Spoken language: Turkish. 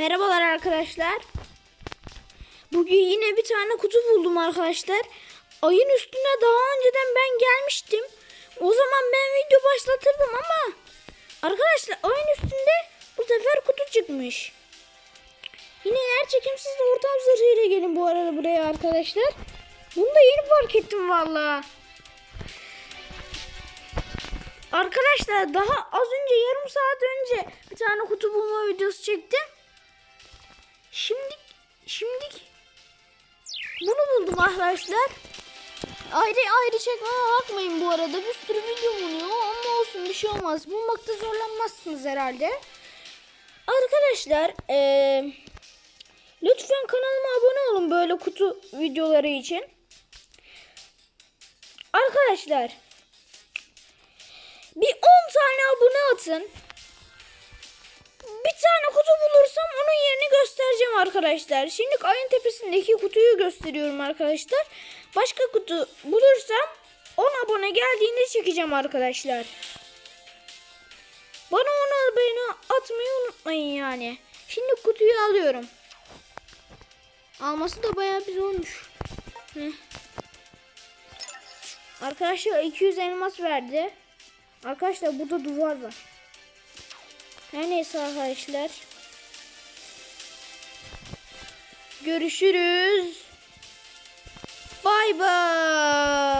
Merhabalar arkadaşlar. Bugün yine bir tane kutu buldum arkadaşlar. Ayın üstüne daha önceden ben gelmiştim. O zaman ben video başlatırdım ama arkadaşlar ayın üstünde bu sefer kutu çıkmış. Yine yer çekimsiz de ortam zırhıyla gelin bu arada buraya arkadaşlar. Bunu da yeni fark ettim valla. Arkadaşlar daha az önce yarım saat önce bir tane kutu bulma videosu çektim. Şimdi şimdi bunu buldum arkadaşlar. Ayrı ayrı çekmeme bakmayın bu arada. Bir sürü video buluyor ama olsun bir şey olmaz. Bulmakta zorlanmazsınız herhalde. Arkadaşlar eee, lütfen kanalıma abone olun böyle kutu videoları için. Arkadaşlar bir 10 tane abone atın. Bir tane kutu bulursam onun göstereceğim arkadaşlar. Şimdi ayın tepesindeki kutuyu gösteriyorum arkadaşlar. Başka kutu bulursam 10 abone geldiğinde çekeceğim arkadaşlar. Bana 10 abone atmayı unutmayın yani. Şimdi kutuyu alıyorum. Alması da bayağı bir zormuş. Heh. Arkadaşlar 200 elmas verdi. Arkadaşlar burada duvar var. Her neyse arkadaşlar. Görüşürüz. Bay bay.